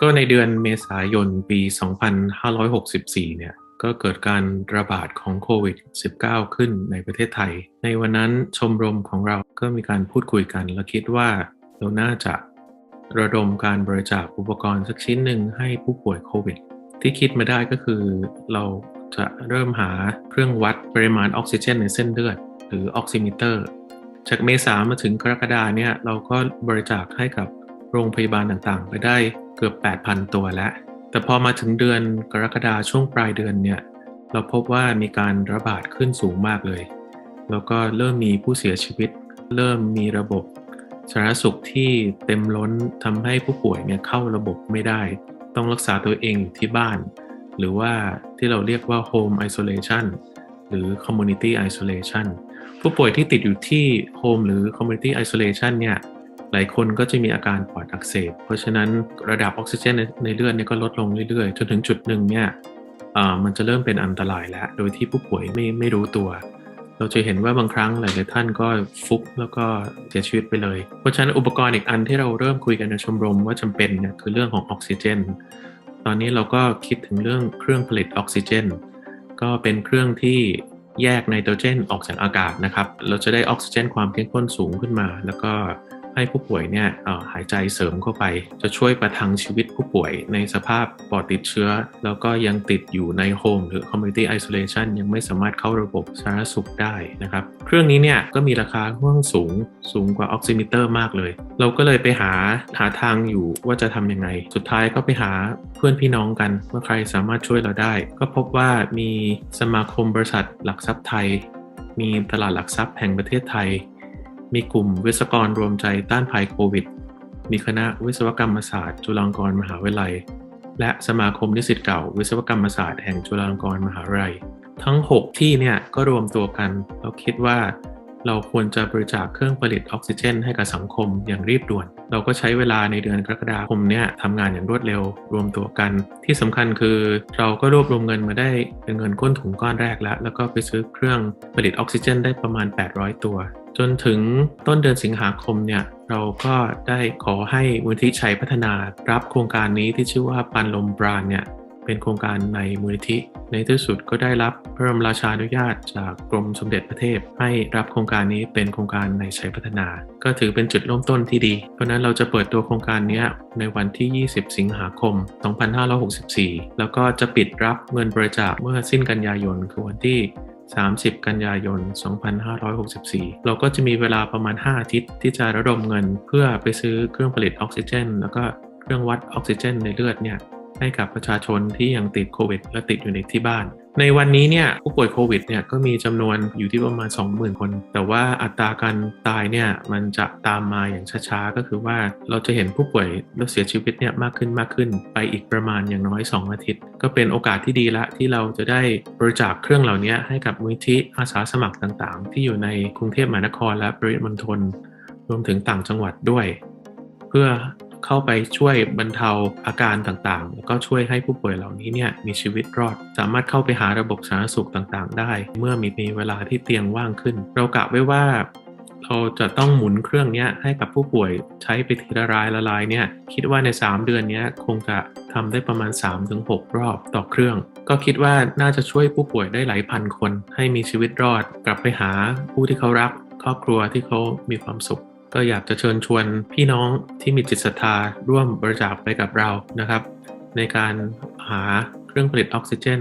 ก็ในเดือนเมษายนปี 2564 เนี่ย ก็เกิดการระบาดของโควิด -19 ขึ้นในประเทศไทย ในวันนั้นชมรมของเราก็มีการพูดคุยกัน และคิดว่าเราน่าจะระดมการบริจาคอุปกรณ์สักชิ้นหนึ่งให้ผู้ป่วยโควิด ที่คิดมาได้ก็คือเราจะเริ่มหาเครื่องวัดปริมาณออกซิเจนในเส้นเลือด หรือออกซิมิเตอร์ จากเมษามาถึงกรกฎาเนี่ยเราก็บริจาคให้กับโรงพยาบาลต่างๆ ไปได้ เกือบ 8,000 ตัวแล้ว แต่พอมาถึงเดือนกรกฎาช่วงปลายเดือนเนี่ย เราพบว่ามีการระบาดขึ้นสูงมากเลย แล้วก็เริ่มมีผู้เสียชีวิต เริ่มมีระบบสาธารณสุขที่เต็มล้นทำให้ผู้ป่วยเนี่ยเข้าระบบไม่ได้ ต้องรักษาตัวเองอยู่ที่บ้าน หรือว่าที่เราเรียกว่า home isolation หรือ community isolation ผู้ป่วยที่ติดอยู่ที่ home หรือ community isolation เนี่ย หลายคนก็จะมีอาการปอดอักเสบ เพราะฉะนั้นระดับออกซิเจนในเลือดเนี่ยก็ลดลงเรื่อยๆ จนถึงจุดหนึ่งเนี่ยมันจะเริ่มเป็นอันตรายแล้ว โดยที่ผู้ป่วยไม่ไม่รู้ตัว เราจะเห็นว่าบางครั้งหลายๆท่านก็ฟุบแล้วก็เสียชีวิตไปเลย เพราะฉะนั้นอุปกรณ์อีกอันที่เราเริ่มคุยกันในชมรมว่าจำเป็นเนี่ยคือเรื่องของออกซิเจน ตอนนี้เราก็คิดถึงเรื่องเครื่องผลิตออกซิเจน ก็เป็นเครื่องที่แยกไนโตรเจนออกจากอากาศนะครับ เราจะได้ออกซิเจนความเข้มข้นสูงขึ้นมา แล้วก็ ให้ผู้ป่วยเนี่ยหายใจเสริมเข้าไป จะช่วยประทังชีวิตผู้ป่วยในสภาพปอดติดเชื้อ แล้วก็ยังติดอยู่ในโฮมหรือ community isolation ยังไม่สามารถเข้าระบบสาธารณสุขได้นะครับเครื่องนี้เนี่ยก็มีราคาค่อนข้างสูงสูงกว่าออกซิมิเตอร์มากเลย เราก็เลยไปหาหาทางอยู่ว่าจะทำยังไง สุดท้ายก็ไปหาเพื่อนพี่น้องกันว่าใครสามารถช่วยเราได้ ก็พบว่ามีสมาคมบริษัทหลักทรัพย์ไทย มีตลาดหลักทรัพย์แห่งประเทศไทย มีกลุ่มวิศวกรรวมใจต้านภัยโควิด มีคณะวิศวกรรมศาสตร์ จุฬาลงกรณ์มหาวิทยาลัย และสมาคมนิสิตเก่า วิศวกรรมศาสตร์แห่งจุฬาลงกรณ์มหาวิทยาลัย ทั้ง 6 ที่เนี่ยก็รวมตัวกันเราคิดว่าเราควรจะบริจาคเครื่องผลิตออกซิเจน ให้กับสังคมอย่างรีบด่วน เราก็ใช้เวลาในเดือนกรกฎาคมเนี่ยทำงานอย่างรวดเร็วรวมตัวกัน ที่สำคัญคือเราก็รวบรวมเงินมาได้เป็นเงินก้นถุงก้อนแรกแล้ว แล้วก็ไปซื้อเครื่องผลิตออกซิเจน ได้ประมาณ 800 ตัว จนถึงต้นเดือนสิงหาคมเนี่ยเราก็ได้ขอให้มูลที่ชัยพัฒนารับโครงการนี้ที่ชื่อว่าปันลมบรานเนี่ยเป็นโครงการในมูลนิธิ ในที่สุดก็ได้รับพระบรมราชานุญาตจากกรมสมเด็จพระเทพ ให้รับโครงการนี้เป็นโครงการในชัยพัฒนา ก็ถือเป็นจุดเริ่มต้นที่ดี เพราะนั้นเราจะเปิดตัวโครงการนี้ในวันที่ 20 สิงหาคม 2564 แล้วก็จะปิดรับเงินบริจาคเมื่อสิ้นกันยายนคือวันที่ 30 กันยายน 2564 เราก็จะมีเวลาประมาณ 5 อาทิตย์ที่จะระดมเงิน เพื่อไปซื้อเครื่องผลิตออกซิเจน แล้วก็เครื่องวัดออกซิเจนในเลือดเนี่ยให้กับประชาชนที่ยังติดโควิดและติดอยู่ในที่บ้าน ในวันนี้เนี่ยผู้ป่วยโควิดเนี่ยก็มีจำนวนอยู่ที่ประมาณ 20,000 คน แต่ว่าอัตราการตายเนี่ยมันจะตามมาอย่างช้าๆ ก็คือว่าเราจะเห็นผู้ป่วยและเสียชีวิตเนี่ยมากขึ้นมากขึ้น ไปอีกประมาณอย่างน้อย 2 อาทิตย์ ก็เป็นโอกาสที่ดีละที่เราจะได้บริจาคเครื่องเหล่านี้ให้กับมูลที่อาสาสมัครต่างๆ ที่อยู่ในกรุงเทพมหานครและปริมณฑลรวมถึงต่างจังหวัดด้วย เพื่อ เข้าไปช่วยบรรเทาอาการต่างๆ แล้วก็ช่วยให้ผู้ป่วยเหล่านี้เนี่ยมีชีวิตรอด สามารถเข้าไปหาระบบสาธารณสุขต่างๆ ได้ เมื่อมีมีเวลาที่เตียงว่างขึ้น เรากะไว้ว่าเราจะต้องหมุนเครื่องนี้ให้กับผู้ป่วยใช้ไปทีละรายละลายเนี่ยคิดว่าใน 3 เดือนนี้คงจะทำได้ประมาณ 3-6 รอบต่อเครื่อง ก็คิดว่าน่าจะช่วยผู้ป่วยได้หลายพันคน ให้มีชีวิตรอด กลับไปหาผู้ที่เขารัก ครอบครัวที่เขามีความสุข ก็อยากจะเชิญชวนพี่น้องที่มีจิตศรัทธาร่วมบริจาคไปกับเรานะครับ ในการหาเครื่องผลิตออกซิเจน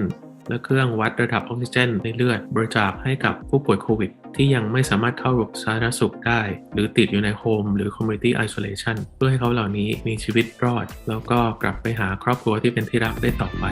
และเครื่องวัดระดับออกซิเจนในเลือดบริจาคให้กับผู้ป่วยโควิดที่ยังไม่สามารถเข้าระบบสาธารณสุขได้ หรือติดอยู่ในโฮมหรือ community isolation เพื่อให้เขาเหล่านี้มีชีวิตรอด แล้วก็กลับไปหาครอบครัวที่เป็นที่รักได้ต่อไป